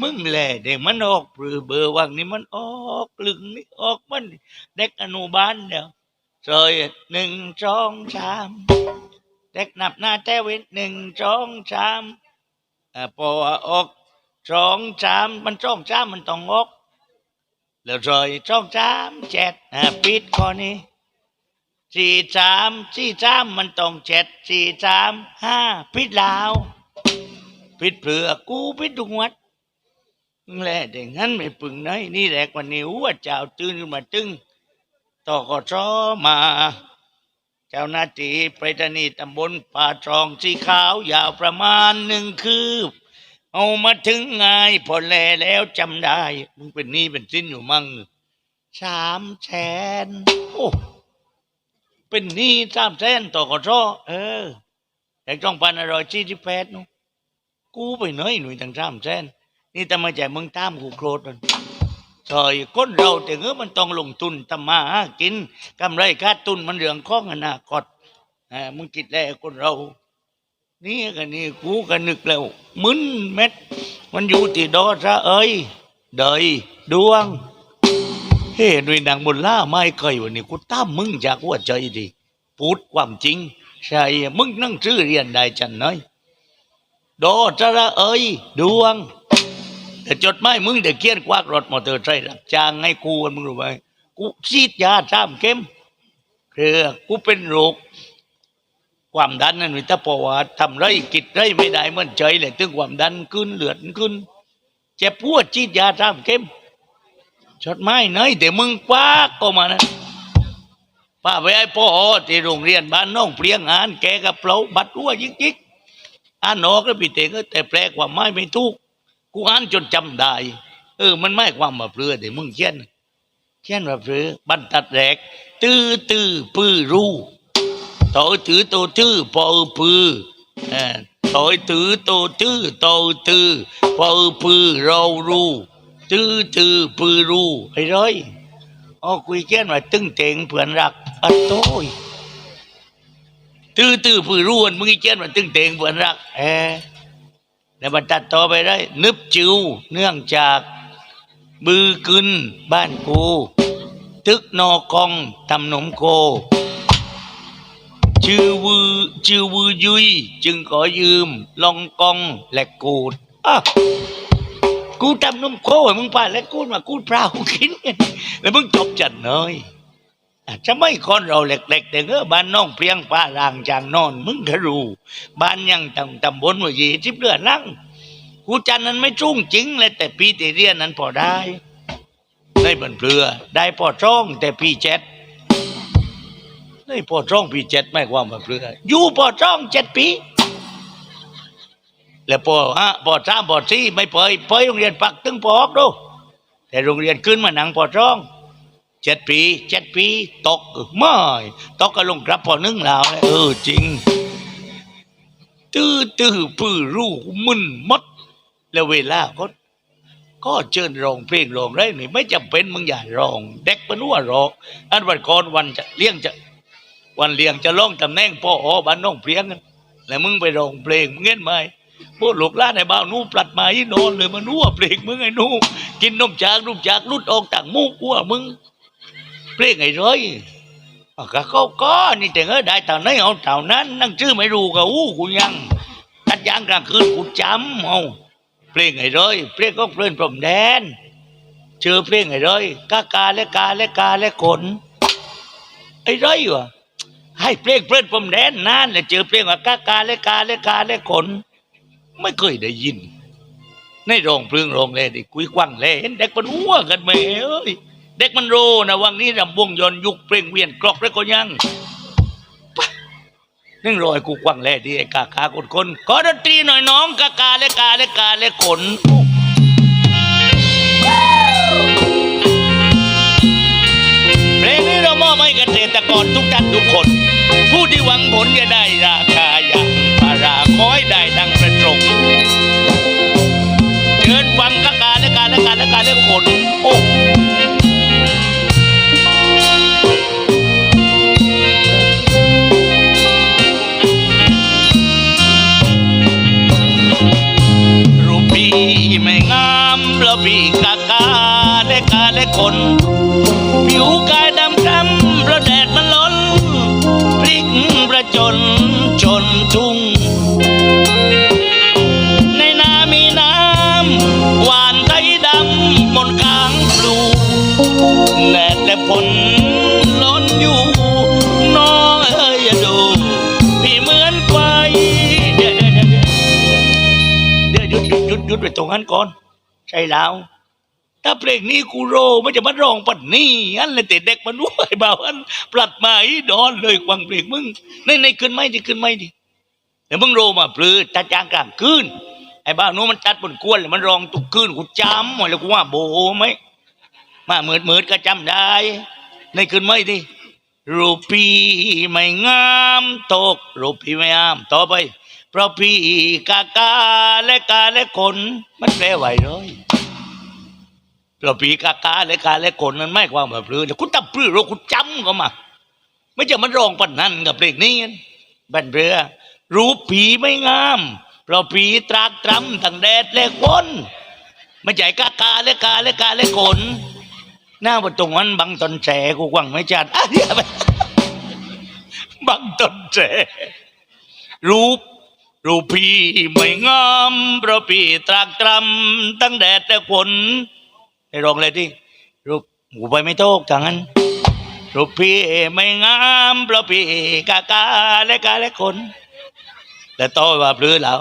มึงแหละเด็กมันออกปรือเบอร์วังนี่มันออกลึงนี่ออกมันเด็กอนุบาลเดียวซอยหนึ่งสองสามเด็กนับหน้าแต่เว้นหนึ่งสองสามอ่าพอออกสองสามมันสองสามมันต้องออกแล้วซอยสองสามเจ็ดอ่าปิดข้อนี้สี่สามสี่สามมันต้องเจ็ดสี่สามห้าปิดลาวปิดเปลือกกูปิดทุกวัด และแต่งั้นไม่ปึงน้อยนี่แหละกว่านี้หัวเจ้าตื่นขึ้นมาตึงต่อกชมา เจ้าหน้าที่ไปรษณีตำบลป่าทองสีขาวยาวประมาณหนึ่งคืบ เอามาถึงไงพอแลแล้วจำได้ มึงเป็นหนี้เป็นสิ้นอยู่มั่งสามแสนโอ้เป็นหนี้สามแสนต่อกชเออแต่ต้องพันอร่อยสี่สิบแปดนู้กูไปไหนหนุ่ยตั้งสามแสน นี่ทำไมใจมึงตามกูโครดมันซอยคนเราแต่เงือมันต้องลงทุนทำมาหากินกำไรขาดทุนมันเรื่องข้องอนาคตอ่ามึงคิดแล้วคนเรา นี่กันนี่กูก็นึกแล้วมึนเม็ด มันอยู่ที่ดอซะเอ้ยเดยดวง เฮ้หนุ่ยนางบุญล่าไม่เคยวันนี้กูตามมึงจากหัวใจดิพูดความจริง ใช่ มึงนั่งชื่อเรียนได้จันน้อยโดจะระเอ้ยดวง แต่จดหมายมึงเด็กเขียนกวากรถมอเตอร์ไซค์รับจ้างให้กูมึงรู้ไหมกูฉีดยาสามเข็มคือกูเป็นโรคความดันนั่นวิตาปวาทำไรกิจไรไม่ได้เหมันใจเลยถึงความดันขึ้นเลือดขึ้นเจ็บปวดฉีดยาสามเข็มจดหมายเนยแต่มึงกวากก็มานะป้าไปไอ้พ่อที่โรงเรียนบ้านน้องเปลี่ยงงานแกกับเปล่าบัดหัวยิกยิกอ่านออกแล้วพี่เตงก็แต่แปลความหมายไม่ถูก กูอ่านจนจำได้ เออ มันไม่ความมาเปลือเดี๋ยวมึงเขียนเขียนว่าเปลือบรรทัดแรก ตื้อตื้อปื้อรู้ต่อถือโตตื้อปอปื้อเออต่อถือโตตื้อโตตื้อปอปื้อเรารู้ตื้อตื้อปื้อรู้ไอ้ร้อยอ๋อคุยเขียนว่าตึ้งเต่งเพื่อนรักอะโต้ยตื้อตื้อผือร่วนมึงอีเจนมันตึงเต่งเพื่อนรักเออ แล้วมันตัดต่อไปได้ นึบจิวเนื่องจาก บือกุนบ้านกู ตึกนอกองทำหนมโคชื่อวือชื่อวือยุย จึงขอยืม ลองกองและกูดอะกูทำนมโคให้มึงไปและกูดมากูดเปล่ากินแล้วมึงจบจัดน่อย จะไม่คนเราเล็กๆแต่เออบ้านน้องเพียงป้ารางจางนอน มึงก็รู้บ้านยังตำตำบลว่ายี่สิบเดือนนั่งกูจันนั้นไม่จุ้งจริงเลยแต่ปีที่เรียนนั้นพอได้ ได้บนเปลือ ได้พอช่องแต่ปีเจ็ดได้พอช่องปีเจ็ดไม่ความว่าเปลือ อยู่พอช่องเจ็ดปีแล้วพอฮะพอสามพอสี่ไม่เปยเปยโรงเรียนปักตึงพอออกดูแต่โรงเรียนขึ้นมาหนังพอช่อง เจ็ดปีเจ็ดปีตกไม่ตกก็ลงกลับพอนึ่งแล้วเออจริง ตื้อตื้อปื้อรู้มึนมด แล้วเวลาก็ก็เชิญร้องเพลงร้องไรนี่ไม่จำเป็นมึงอย่าร้อง เด็กเป็นว่าร้องอันวันก่อนวันจะเลี้ยงจะ วันเลี้ยงจะร้องตำแหน่งพ่ออบ้านน้องเพลียงกันแล้วมึงไปร้องเพลงมึงเห็นไหมพวกหลกล้านในบ้านนู้ปลัดมาที่นอนเลยมานัวเพลงมึงไอ้นู้กินนมจากนมจากลุดออกต่างมูกวัวมึง เพลงไอ้ร้อยอะก็เขาก็นี่แต่เงอได้เท่านั้นเอาเท่านั้น นั่งชื่อไม่รู้ก็อู้กูยังตัดยางกลางคืนกูจำเอาเพลงไอ้ร้อยเพลงก็เพลินพรมแดนเจอเพลงไอ้ร้อยกากาและกาและกาและขนไอ้ร้อยวะให้เพลงเพลินพรมแดนนานแล้วเจอเพลงว่ากากาและกาและกาและขนไม่เคยได้ยินในโรงเพลิงโรงเลยดิคุยกว้างเลยเห็นเด็กมันอ้วกกันไหมเอ้ย เด็กมันโรนะวังนี้รำวงยนยุคเปล่งเวียนกรอกแล้วก็ยังนึ่งรอยกูกว้างแล่ดีไอ้กาคาคนคนขอดนตรีหน่อยน้องกากาและกาและกาและขนเพลงนี้เรามอบให้เกษตรกรทุกท่านทุกคน ผู้ที่หวังผลจะได้ราคาอย่างพาราคอยได้ดังประสงเชิญฟังกากาและกาและกาและกาและขนโอ้ พี่แม่งามเพราะพี่กากาและกาและคน ผิวกายดำคล้ำเพราะแดดมันล้นพริกประจน ยุดไปตรงนั้นก่อน ใช่แล้ว ถ้าเพลงนี้กูโรไมันจะมาร้องปัดนี่อันเลยแต่เด็กมันว่าไอ้บ่าวอันปลัดมาอีดอนเลยกวางเพลงมึงในในขึ้นไหมดิขึ้นไหมดิเดี๋ยวมึงโรมาปลือจัดจางกลางคืนไอ้บ่านู้มันจัดบนกวนเลยมันร้องตุกคืนกูจำหมดแล้วกูว่าโบไหมมาเหมือดเหมือดก็จำได้ ในขึ้นไหมดิรูปีไม่งามตกรูปีไม่งามต่อไป เพราะพี่กากาและกาและคน มันแปลไหวเลยเราปีกากาและกาและคนนั้นไม่ความแบบเรือคุณตับปลื้อเราคุณจำก็มา ไม่จะมันรองปันนั่นกับเพลงนี้บันเรือรูปผีไม่งาม เพราะผีตรากตรำทั้งแดดและฝนไม่ใช่กากาและกาและกาและคนหน้าบนตรงนั้นบังตนแฉกูกวังไม่จัดอะเดี๋ยวไปบังตนแฉรูป รูปีไม่งามเพราะผีตรากตรำทั้งแดดและฝนให้ลองเลยที่รูปหูไปไม่โตกทางนั้นรูปพี่ไม่งามเพราะพี่กากาและกาและคนแต่โตว่าปลื้อแล้ว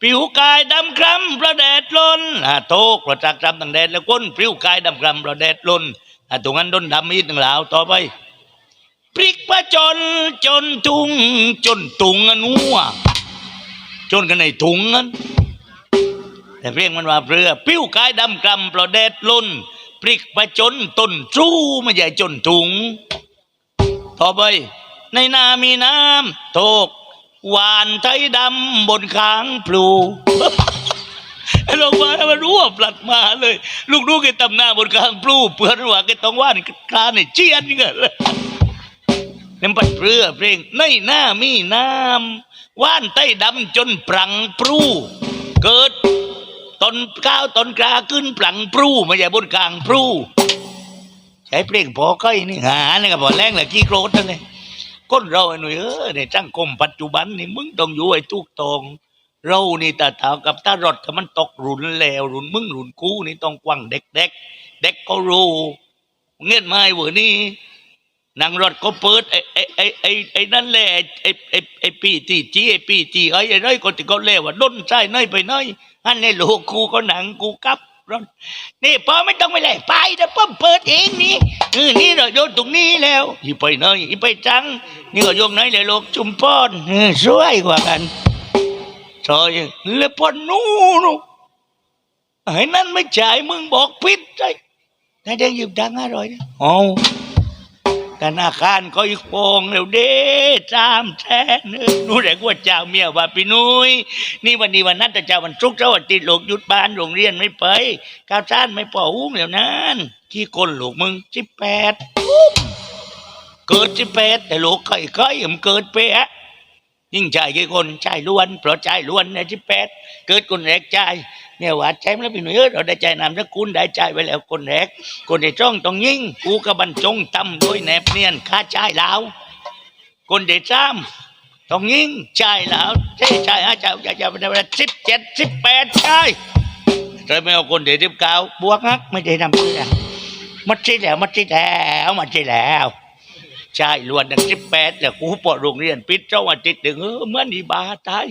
ผิวกายดำคล้ำเพราะแดดล้นอ่าโตกเพราะจักดำตั้งแดดแล้วก้นผิวกายดำคล้ำเพราะแดดล้นอ่าตรงนั้นดนดำอีกหนึ่งแล้วต่อไปพริกพระจนจนทุงจนตุงอนัว จนกันในถุงนั้นแต่เพลงมันว่าเรือปิ้วกายดำกลำเพราะแดดล้นพริกประจนต้นจู้ไม่ใหญ่จนถุง ต่อไป ในนามีน้ำโตกหวานไทยดำบนค้างพลูไอ้ลงมาให้มันรู้ว่าปลัดมาเลย ลูกดูแกตำหน้าบนค้างพลูเพื่อนว่าแกต้องว่านคลานเนี่ยเจียนเงี้ยเลยน้ำปัดเรือเพลงในหน้ามีน้ำ ว่านใต้ดำจนปรังปรูเกิดตนก้าวตนกลาขึ้นปลังปรูไม่ใช่บนกลางปรูใช้เพลงพอก้อยนี่หาเนี่ยก็พอแรงแหละขี้โกรธนั่นเลยคนเราไอ้หนุ่ยเออในจังคมปัจจุบันนี่มึงต้องอยู่ไอ้ทุกตองเรานี่ตาตากับตารถกับมันตกรุนแล้วรุนมึงรุนกูนี่ต้องกว้างเด็กเด็กเด็กก็รู้เงี้ยไม่เวอร์นี่ นั่งรถก็เปิดไอ้ไอ้ไอ้ไอ้ไอ้นั่นแหละไอ้ไอ้ไอ้ไอ้ปีตีจีไอ้ปีจีไอ้ไอ้ไรก็ที่เขาเรียกว่าด้นใจน้อยไปน้อยอันนี้ลูกกูก็หนังกูกับรถนี่พอไม่ต้องไปเลยไปแต่ป้อมเปิดเองนี่เออนี่เราโยนตรงนี้แล้วอีไปน้อยอีไปจัง นี่ก็โยมไหนเลยลูกจุ่มพอนเออสวยกว่ากันซอยแล้วพอนู่นไอ้นั่นไม่จ่ายมึงบอกพิษใจนายได้ยืมดังอร่อยนะอ๋อ ธนาคารก็อีกโปงเร็วเด้จามแท้เนื้อนู่นแหละว่าเจ้าเมียว่าพี่นุ้ยนี่วันนี้วันนั้นแต่เจ้าวันศุกเจ้าวันติดหลูกหยุดบ้านโรงเรียนไม่ไปก้าวชานไม่ปออุ้มเดี๋ยวนั้นขี้คนลูกมึงสิบแปดเกิดสิบแปดแต่หลูกค่อยๆมันเกิดเปะยิ่งใจกี่คนใจล้วนเพราะใจล้วนในสิบแปดเกิดคนแรกใจ เนี่ยว่าใจมันแล้วพี่หนุ่ยเราได้ใจนามสกุลได้ใจไว้แล้วคนแรก คนที่จ้องต้องยิ่งกูกับบรรจงตำโดยแนบเนียนค่าใจแล้ว คนที่จ้ำต้องยิ่งใจแล้วใช่ใช่ฮะเจ้าเจ้าเจ้าเป็นเวลาสิบเจ็ดสิบแปดใช่เลยไม่เอาคนที่สิบเก้าบวกฮักไม่ได้นำเพื่อมัดใช่แล้วมัดใช่แล้วมัดใช่แล้วใช่ล้วนดังสิบแปดแล้วกูปอดโรงเรียนปิดเจ้าวันติดถึงเออเมื่อนอีบาตาย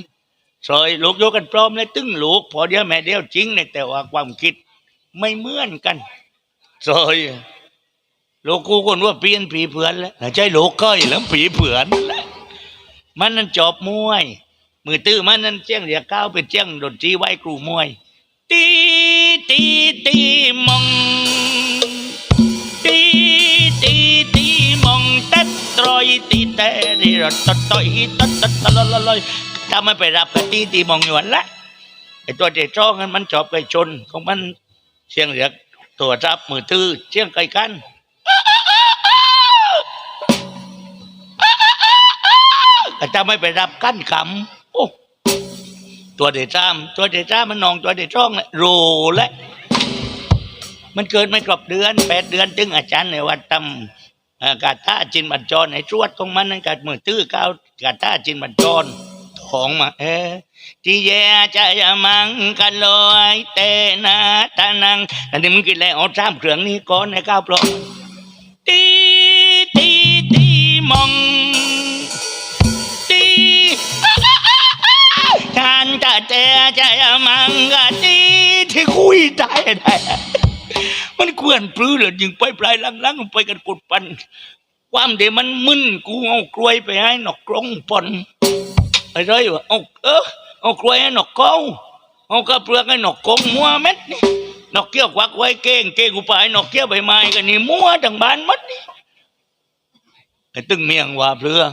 ซอยลูกโยกันพร้อมเลยตึ้งลูกพอเดียวแม่เดียวจริงเนี่ยแต่ว่าความคิดไม่เหมือนกันซอยลูกกูคนว่าเปลี่ยนผีเผือนแล้วใช่ลูกก้อยแล้วผีเผือนมันนั่นจอบมวย มือตื้อมันนั่นเจียงเดียก้าวเป็นเจียงดนตรีไว้ครูมวย ตีตีตีมองตีตีตีมองเต็ดตรอยตีแต่ดีรตดต่อยตดตดตะลลอย ถ้าไม่ไปรับกันตีตีมองหยวนละไอตัวเด็กจ้องนั้นมันชอบไปชนของมันเสียงเรียกตัวรับมือตื้อเสียงไกลกันแต่ถ้าไม่ไปรับกั้นขำโอ้ตัวเดจ้าม ตัวเดจ้ามันนองตัวเดจ้องแหละโรและมันเกิดไม่ครบเดือนแปดเดือนถึงอาจารย์ในวัดตำกาตาจินบัญจรในตรวจของมันนั่นกัดมือตื้อก้าวกาตาจินบัญจร ของมาเออที่แย่ใจมังกันลอยเตนาตานังอันนี้มึงกินแล้วเอาจ้ามเครื่องนี้ก่อนในก้าวปลอกตีตีตีมองตีฉันจะเจใจมังกะตีที่คุยได้ได้มันกวนปลื้อเลยยิงไปปลายลังๆไปกันกดปันความเดี๋ยวมันมึนกูเอากล้วยไปให้นอกกรงปน ไอ้ไรวะเอาเออเอากล้วยให้นกเขาเอากระเปลือกให้นกกงมัวเม็ดนี่นกเกี้ยวควักไว้เก้งเก้งกูไปนกเกี้ยวใบไม้กันนี่มัวดังบ้านมัดนี่ไอ้ตึงเมียงว่าเปลือ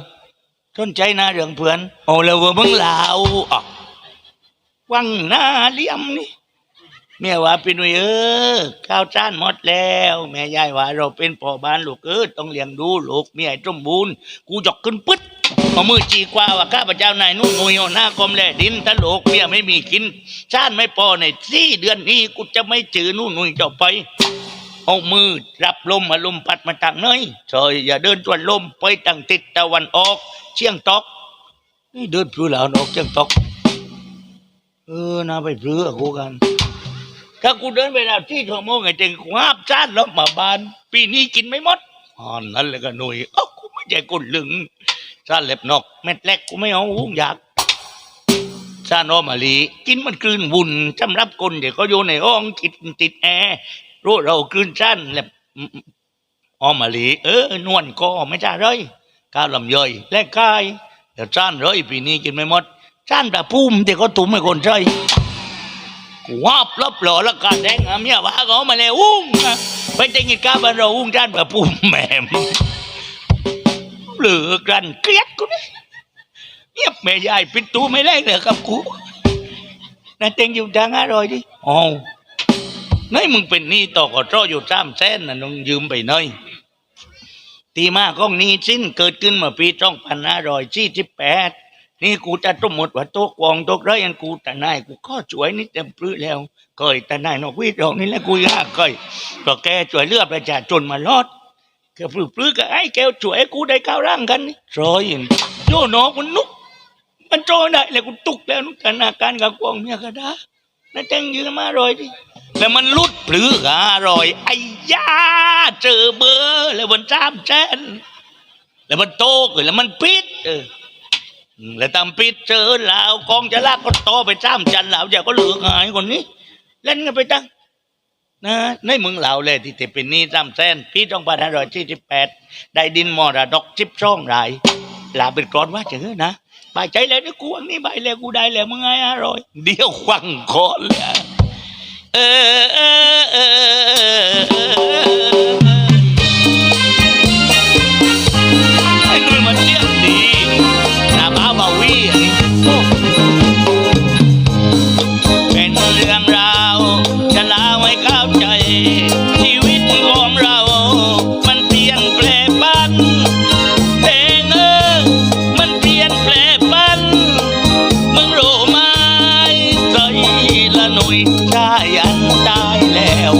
สนใจนะเรื่องเพื่อนโอ้แล้วว่ามึงลาวอะวังหน้าเลี่ยมนี่แม่ว่าพี่หนุ่ยเออข้าวจ้านหมดแล้ว แม่ยายว่าเราเป็นพ่อบ้านลูกเออต้องเลี้ยงดูลูกเมียให้สมบูรณ์กูจอกขึ้นปึ๊ด เอามือจีกว่าว่าข้าพเจ้านายนุ่นหนุยเอาหน้ากรมแลดินถ้าลูกเมียไม่มีกินจ้านไม่พอในสี่เดือนนี้กูจะไม่จือนุ่นหนุยเจ้าไปเอามือรับลมมาลมพัดมาทางเนยเฉยอย่าเดินจวนลมไปทางทิศตะวันออก เชียงตอกนี่เดินพลูหลานออกเชียงตอกเออน่าไปเพื่อกูกันถ้ากูเดินไปแล้วที่ชั่วโมงไอ้เจงกูห้ามจานแล้วมาบาน ปีนี้กินไม่หมดอ๋อนนั่นแหละก็หนุ่ยเอ้ากูไม่ใช่คนลึง จาเล็บนอก เม็ดเล็กกูไม่เอาหุ้งอยากจานอมาลี กินมันกลืนวุ่นจำรับคนเดี๋ยวก็อยู่ในห้องกินติดแอร์รู้เรากลืนจานเล็บออมาลี เออนวลก็ไม่ใช่เลยก้าวลำย่อยและกายเดี๋ยวจานเลยปีนี้กินไม่หมดจานประพุ่มที่เขาตุ้มให้คนใช้กูว่าบลับหล่อแล้วการแดงเมียว่าเขามาเลยอุ้งไปเต็งกินกาบันเราอุ้งจานประพุ่มแหม่ม เหลือกันเกลียดกูนี่เงียบแม่ยายปิดตูไม่แรกเลยกับกูนั่นเต็งอยู่ทางอร่อยดิอ๋อไหนมึงเป็นหนี่ต่อกอดรออยู่สามแสนน่ะน้องยืมไปหน่อยตีมาก้องนี้สิ้นเกิดขึ้นเมื่อปีสองพันห้าร้อยสี่สิบแปดนี่กูจะต้มหมดว่าโต๊ะกวองโต๊ะไรอันกูแต่นายกูก็ช่วยนี่เต็มปลื้อแล้วเคยแต่นายนกวิดอกนี่แหละกูยากเคยก็แกช่วยเลือดประชาชนมาลอด ก็ปลื้อปลื้อก็ไอ้แกช่วยให้กูได้ก้าวร่างกันนี่รอยอย่างโยนอกมันนุก มันโจได้เลยกูตุกแล้วนุกแต่นาการกับกวองเมียก็ได้นั่นแตงยืนมารอยดิแล้วมันลุดปลื้อกอร่อยไอ้ยาเจอเบอร์แล้วมันจ้ามแจ้นแล้วมันโตขึ้นแล้วมันปิดเอออืมแล้วตามปิดเจอลาวกองจะลากก็โตไปจ้ามจันลาวอย่าก็เหลือหายคนนี้เล่นกันไปตั้ง นะในเมืองลาวเลยที่เป็นหนี้จ้ามแสนปีสองพันห้าร้อยสี่สิบแปดได้ดินมรดกจิบช่องรายลาเป็นกรอนว่าเจอนะไปใจแล้วนี่กูอันนี้ไปแล้วกูได้แล้วมึงไงอร่อย เดี๋ยวควังคอนเลยเออเออเออ หนุ่ยชายันตายแล้ว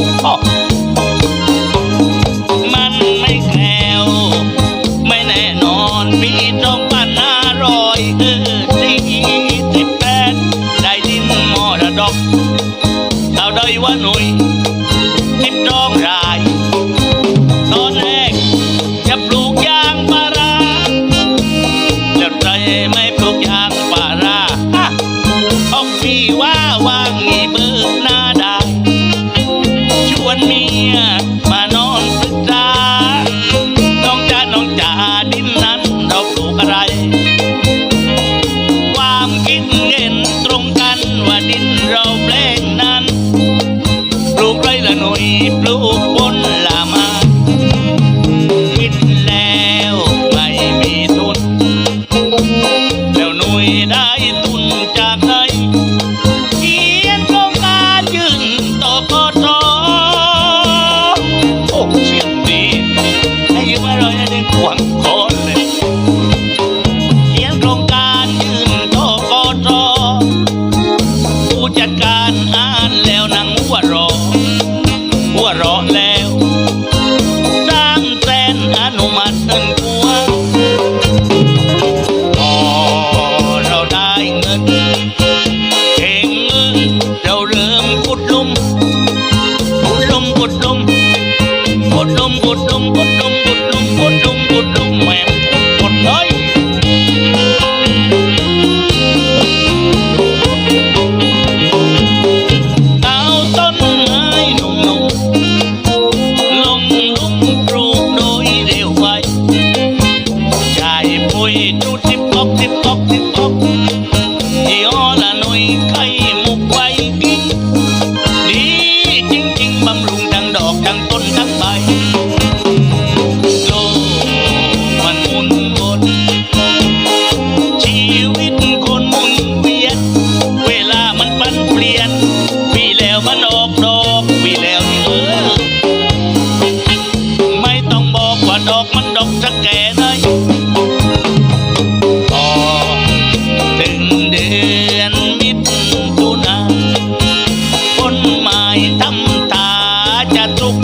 กข์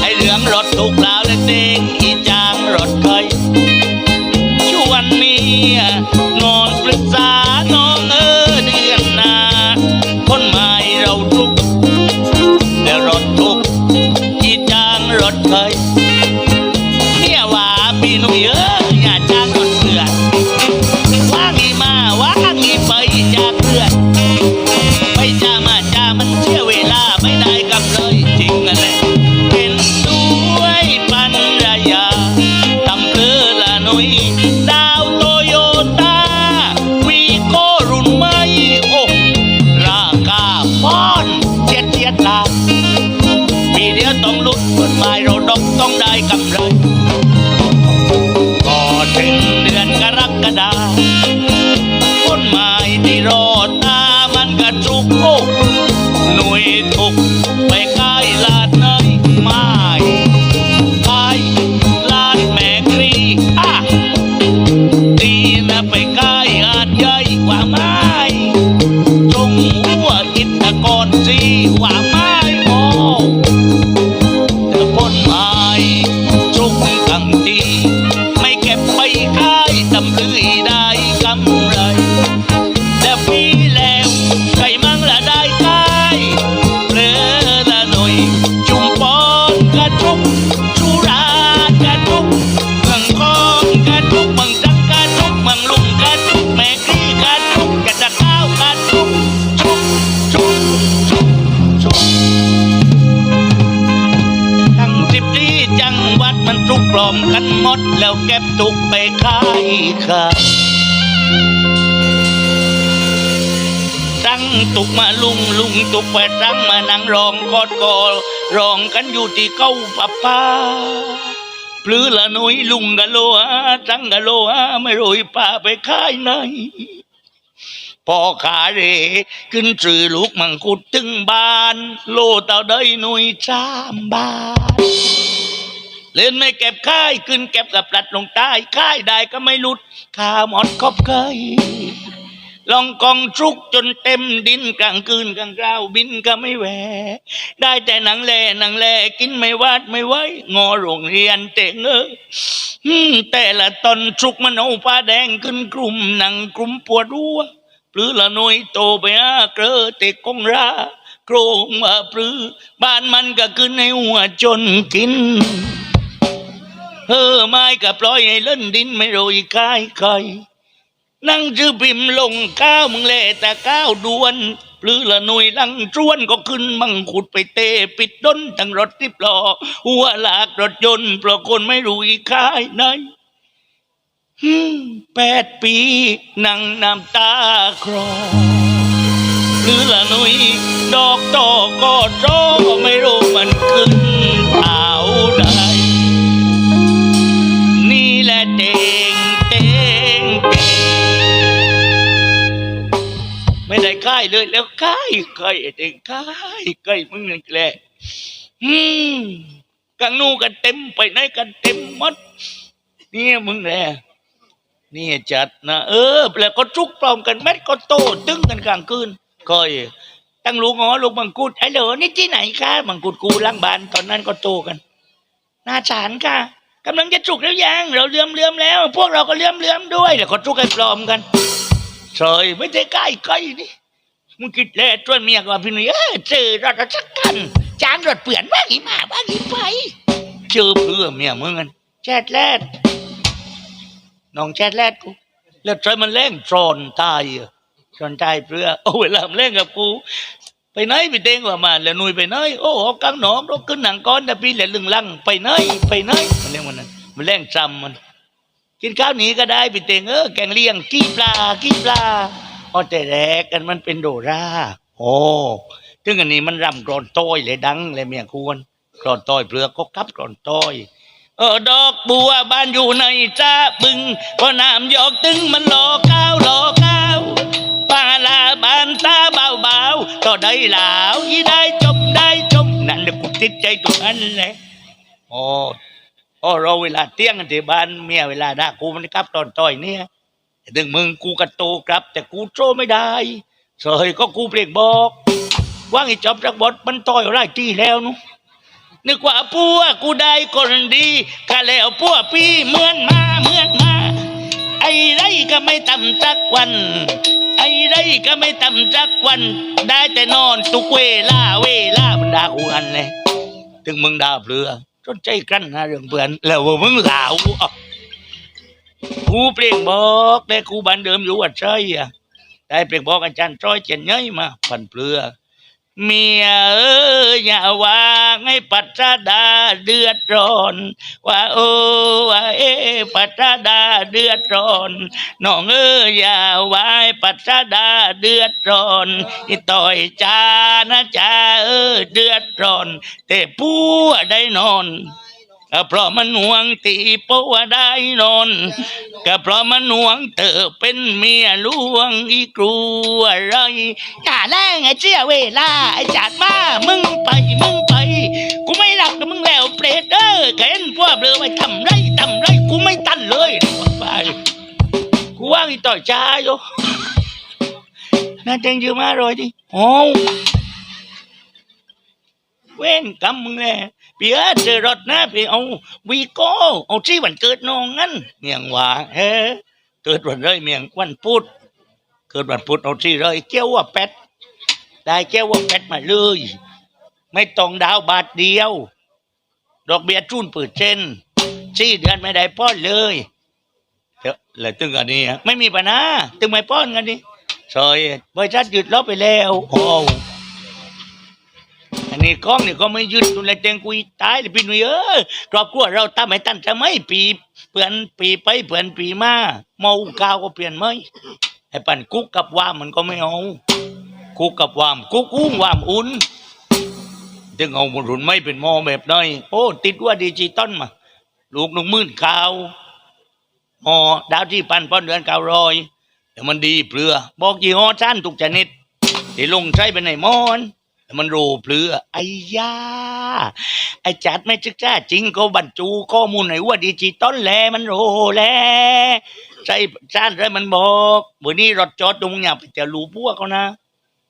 ให้เหลืองรถถูกแล้วและเด้งอีจางรถเคยชวนเมีย กกลอมกันหมดแล้วเก็บตุกไปขายค่ะตั้งตุกมาลุงลุงตุกไปตั้งมานั่งรองกอดกอลรองกันอยู่ที่เก้าปะป้าปลือละนุยลุงกะโลฮาตั้งกะโลฮาไม่รู้ป่าไปขายไหนพอขาเรขึ้นสื่อลูกมังคุดถึงบ้าน โลเต่าได้หนุยสามบาท เล่นไม่เก็บค่ายขึ้นเก็บกับปลัดลงใต้ค่ายได้ก็ไม่หลุดขาหมอนคบเคยลองกองชุกจนเต็มดินกลางคืนกลางกราวบินก็ไม่แหวได้แต่หนังแลหนังแลกินไม่วาดไม่ไหวงอโรงเรียนเตงเออแต่ละตอนชุกมันเอาผ้าแดงขึ้นกลุ่มหนังกลุ่มปวดรัวปลือละหน่อยโตไปอาเกลอเตกกงราโกรงมาปลือบ้านมันก็ขึ้นในหัวจนกิน เออไม้ก็ปล่อยให้เล่นดินไม่โรยกายใครนั่งชื่อพิมพ์ลงก้าวมึงแลแต่ก้าวดวนปลือละหน่วยลังจวนก็ขึ้นมังขุดไปเตะปิดด้นทั้งรถทิบล้อหัวหลากรถยนต์เพราะคนไม่รู้อีกค่ายไหนแปดปีนั่งน้ำตาคลอหรือละหนุยดอกตอก็จ้อไม่รู้มันขึ้นเต่า เต่งเต่งเต่งไม่ได้ค่ายเลยแล้วค่ายค่ายเต่งค่ายค่ายมึงนี่แหละอืมกังนูกันเต็มไปไหนกันเต็มหมดเนี่ยมึงแหละนี่จัดนะเออแล้วก็จุกปลอมกันเม็ดก็โตตึงกันกลางคืนคอยตั้งลูกงอลูกมังคุดไอ้เหลอนี่ที่ไหนคะมังคุดกูล้างบานตอนนั้นก็โตกันน่าฉานค่ะ กำลังจะจุกแล้วยัง เราเลื่อมเลื่อมแล้ว พวกเราก็เลื่อมเลื่อมด้วยแล้วก็จุกไอ้ปลอมกันเฉยไม่ได้ใกล้ใกล้นี่มึงคิดแล้วชวนเมียกับพี่นุ่ยเออเจอรถสักกันจานรถเปลี่ยนบ้างอีมาบ้างอีไปเจอเพื่อเมียมึงกันแชดแลดน้องแชดแลดกูแล้วใจมันเล่งโจรตายอะโจรตายเพื่อโอ้เวลามันเล่งกับกู ไปไหนไปเด้งว่ามาแล้วนุ่ยไปไหนโอ้ออกกลางหนองรถขึ้นหนังก้อนแต่พี่เหลือลึงลังไปไหนไปไหนมันเล่งมันนั้นมันเล่งจำมัน กินข้าวหนีก็ได้พี่เตงเออแกงเลี้ยงกี้ปลากี้ปลาอ๋อแต่แรกกันมันเป็นโดราโอ้ถึงอันนี้มันรำกรอนต้อยเลยดังเลยเมียควรกรอนต้อยเปลือกก็กับกรอนต้อยเออดอกบัวบ้านอยู่ในจ้าบึงพอน้ำหยอกตึงมันหลอกข้าวหลอกข้าวปลาลาบานตา เบาเบาๆก็ได้หลาวยี่ได้จมได้จมนั่นแหละกูติดใจตรงนั้นแหละโอ้โอ้เราเวลาเตี้ยงกันที่บ้านเมียเวลาด่ากูมันกลับตอนต่อยเนี่ยถึงมึงกูกระโตกลับ แต่กูโจไม่ได้เสยก็กูเปลี่ยนบอกว่างไอ้จอบจากบดมันต่อยไรที่แล้วนุนึกว่าปัวกูได้คนดีกะแล้วปัวพี่เหมือนมาเหมือนมา ไอ้ไรก็ไม่ทำจักวัน ไอ้ ก็ไม่ทำจักวัน ได้แต่นอนทุกเวลาเวลามันด่ากูอันเลยถึงมึงด่าเปลือจนใจกันนะเรื่องเพื่อนแล้วว่ามึงหลาวอะกูเปลี่ยนบอกแต่กูบันเดิมอยู่วัดใจอะได้เปลี่ยนบอกอาจารย์จ้อยเจนเย้ยมาพันเปลือ เมียเอ้ยอย่าวางให้ปัจจดาเดือดร้อน ว่าโอ้ว่าเอปัจจดาเดือดร้อนน้องเอ้ยอย่าวายปัจจดาเดือดร้อนอีต่อยจานะจ้าเออเดือดร้อน แต่ผู้ได้นอน ก็เพราะมันห่วงตีปัวได้นอนก็เพราะมันห่วงเธอเป็นเมียหลวงอีกลัวอะไรอย่าแรงไอ้เจียเวลาไอ้จัดมามึงไปมึงไป กูไม่รักกับมึงแล้วเปรตเด้อแกเห็นพวกเบลอไว้ทำไรทำไรกูไม่ตันเลยไปกูว่างอีต่อยจ้าอยู่น่าเจงยืมมาเลยดิโอ้เว้นกำมึงแน่ เปียเจอรถนะเปียเอาวีโก้เอาที่วันเกิดน้องงั้นเมียงว่าเฮ้เกิดวันเลยเมียงวันพุธเกิดวันพุธเอาที่เลยเกี้ยวว่าเป็ดได้เกี้ยวว่าเป็ดมาเลย ไม่ต้องดาวบาทเดียว ดอกเบี้ยจุนเปิดเช่นสี่เดือนไม่ได้ป้อนเลยเดี๋ยวเลยตึงกันนี้ไม่มีปัญหาตึงไม่ป้อนกันนี่ซอยบริษัทหยุดรอไปแล้วโอ้ นี้กล้องนี่ก็ไม่ยุดดูแลเจงกุยตายเลยพี่หนุ่ยเออครอบครัวเราตามไม่ตันจะไม่ปีเปลี่ยนปีไปเปลี่ยนปีมาเมาข้าวก็เปลี่ยนไหมไอ้ปั่นกุ๊กกับวามมันก็ไม่เอากุ๊กกับวามกุ๊กอุ้งวามอุ่นถึงเอาบุรุษไม่เป็นหมอแบบน้อยโอ้ติดว่าดิจิตอลมาลูกหนุ่มมื่นขาวหมอดาวที่ปันป้อนเดือนเก้ารอยแต่มันดีเปลือ บอกยี่ห้อชั้นทุกชนิดที่ลงใช้ไปในหมอน มันรูเปลือไอ้ยาไอ้จัดไม่จึกจ้าจริงก็บรรจุข้อมูลไหนว่าดิจิตอลแลมันโรแลใช่ชั้นเลยมันบอกวันนี้รถจอดตรงอย่าไปจะรู้พวกเขานะ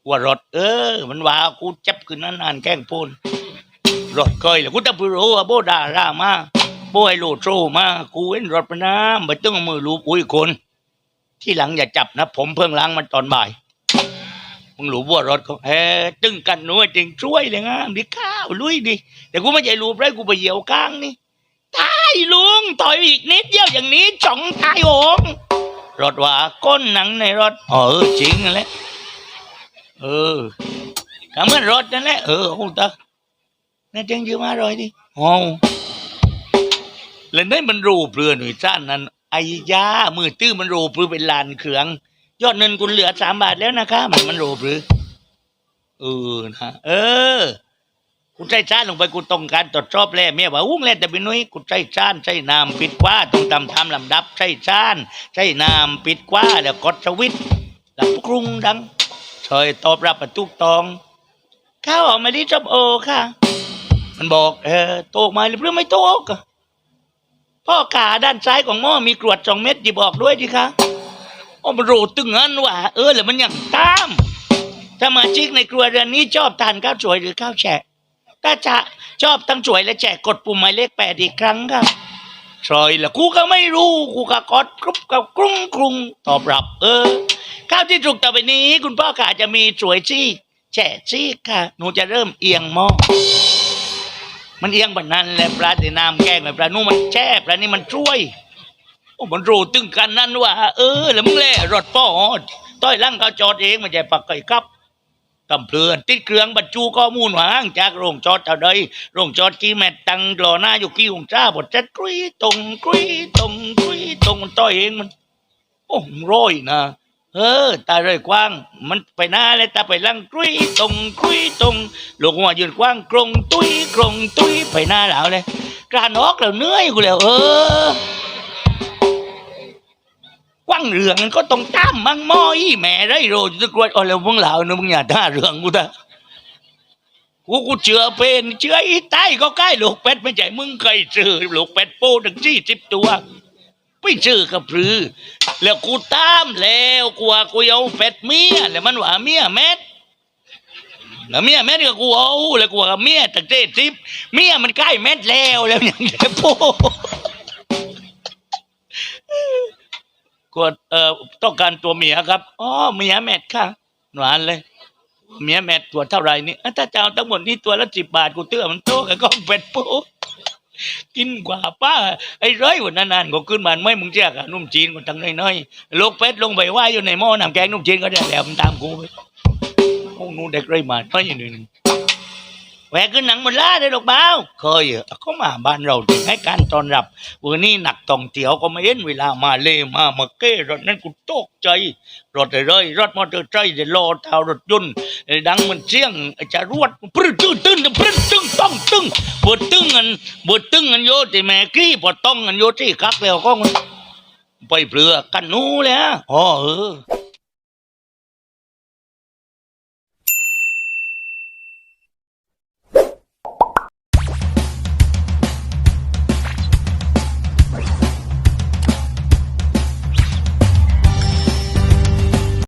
ว่ารถเออ มันว่ากูจับขึ้นนั่นนานแกล้งพูนรถเคยเลยกูตะพูรู้ว่าโบดารามาโบไอโลโตรมากูเห็นรถไปน้ำไปต้องเอามือรูปอุ้ยคน ที่หลังอย่าจับนะ ผมเพิ่งล้างมันตอนบ่าย มึงรู้ว่ารถเขาเออตึงกันหนูจริงช่วยเลยงามดิข้าวลุยดิแต่กูไม่ใช่รูปไรกูไปเหยียวกลางนี่ตายลุงต่อยอีกนิดเดียวอย่างนี้จ่องตายโหงรถว่าก้นหนังในรถเออจริงแหละเออก็เหมือนรถนั่นแหละเออโอ้ตาน่าจังยืมมาเลยดิโอ้แล้วนั่นมันรูปเรือหน่วยจ้านนั้นไอ้ยามือตื้อมันรูปเรือเป็นลานเขือง ยอดเงินกูเหลือสามบาทแล้วนะคะมันมันรูปเรือเออนะเออกูใจจ้านลงไปกูต้องการตรวจสอบแล้วเมียว่าอุ้งแล้วแต่เป็นนุ้ยกูใจจ้านใจน้ำปิดกว่าต้องตามทำลำดับใจจ้านใจน้ำปิดกว่าแล้วกดสวิตช์แล้วกรุงดังเฉยตอบรับประตุกตองข้าวออกมาดิจอบโอค่ะ มันบอกเออโตกมาหรือไม่โตกพ่อขาด้านซ้ายของหม้อมีกรวดสองเม็ดดีบอกด้วยดิคะ อมันโรตึงงั้นว่ะเออแล้วมันยังตามสมาชิกในครัวเรือนนี้ชอบทานข้าวสวยหรือข้าวแฉะถ้าจะชอบทั้งสวยและแฉะกดปุ่มหมายเลขแปดอีกครั้งค่ะซอยแล้วกูก็ไม่รู้กูก็กอดกรุบกับกรุ้งกรุงตอบรับ เออ ข้าวที่ถูกต่อไปนี้ คุณพ่อค่ะจะมีสวยซี่แฉะซี่ค่ะหนูจะเริ่มเอียงหม้อมันเอียงแบบนั้นแหละปลาที่น้ำแกงแบบปลานู่นมันแช่ปลานี่มันช่วย โอ้มันรู้ตึงกันนั่นว่า เออ แล้วมึงแล่รถป้อต้อยลังเขาจอดเองมันจะปักไก่ครับกำเพลือนติดเครื่องบรรจุข้อมูลหวางจากโรงจอดเท่าใดโรงจอดกี่แมตตังรอหน้าอยู่กี่องศาบดจัดกรีตรงกรีตรงกรีตรงมันต้อยเองมัน โอ้มันร้อยนะเออตาเลยกว้าง มันไปหน้าเลยตาไปลังกรีดตรงกรีดตรงลูกหัวยืนกว้างกรงตุ้ยกรงตุ้ยไปหน้าแล้วเลยกรานออกแล้วเหนื่อยกูแล้วเออ กว้างเรื่องมันก็ต้องตามมังมออีแม่ไรโรยจะกลัวเอาแล้วมึงเหล่านะมึงอย่าท่าเรื่องกูนะกูกูเชื่อเป็นเชื่ออีใต้ก็ใกล้ลูกเป็ดไม่ใช่มึงเคยซื้อลูกเป็ดโป้ถึงสี่สิบตัวไม่ซื้อกับพรือ แล้วกูตามแล้วกูว่ากูเอาเป็ดเมียแล้วมันว่าเมียแมดแล้วเมียแมดก็กูเอาแล้วกูว่าเมียตั้งเจ็ดสิบเมียมันใกล้แมดแล้วแล้วอยังไงโป้ กดเอ่อต้องการตัวเมียครับอ๋อเมียแมทค่ะหวานเลย เมียแมทตัวเท่าไหร่นี่อะถ้าจะเอาทั้งหมดนี่ตัวละสิบบาทกูเตื้อมันโตกับก็เป็ดปูกินกว่าป้า ไอ้ร้อยวันนานๆก็ขึ้นมาไม่มึงเจ้ากับนุ่มจีนก็ทั้งน้อยๆลูกเป็ดลงไปว่ายอยู่ในหม้อน้ำแกงนุ่มจีนก็ได้แล้วมันตามกูไปโอ้นู่นเด็กไรมาน้อยอย่างนึง แหวกขึ้นหนังหมดล่าได้หรอกเบ้าเคยเขามาบ้านเราถึงให้การต้อนรับวันนี้หนักท่องเที่ยวก็ไม่เห็นเวลามาเลยมามาเก้รถนั้นกูตกใจรถอะไรรถมอเตอร์ไซค์เดี๋ยวรอเท่ารถยนต์ดังมันเสียงจะรวดปรึ้ดตึ้งตึ้งปรึ้ดตึ้งต้องตึ้งบดตึ้งอันบดตึ้งอันโยที่แม่กี้พอต้องอันโยที่คักแล้วก็ไปเปลือกกันนู้เลยฮะอ๋อเออ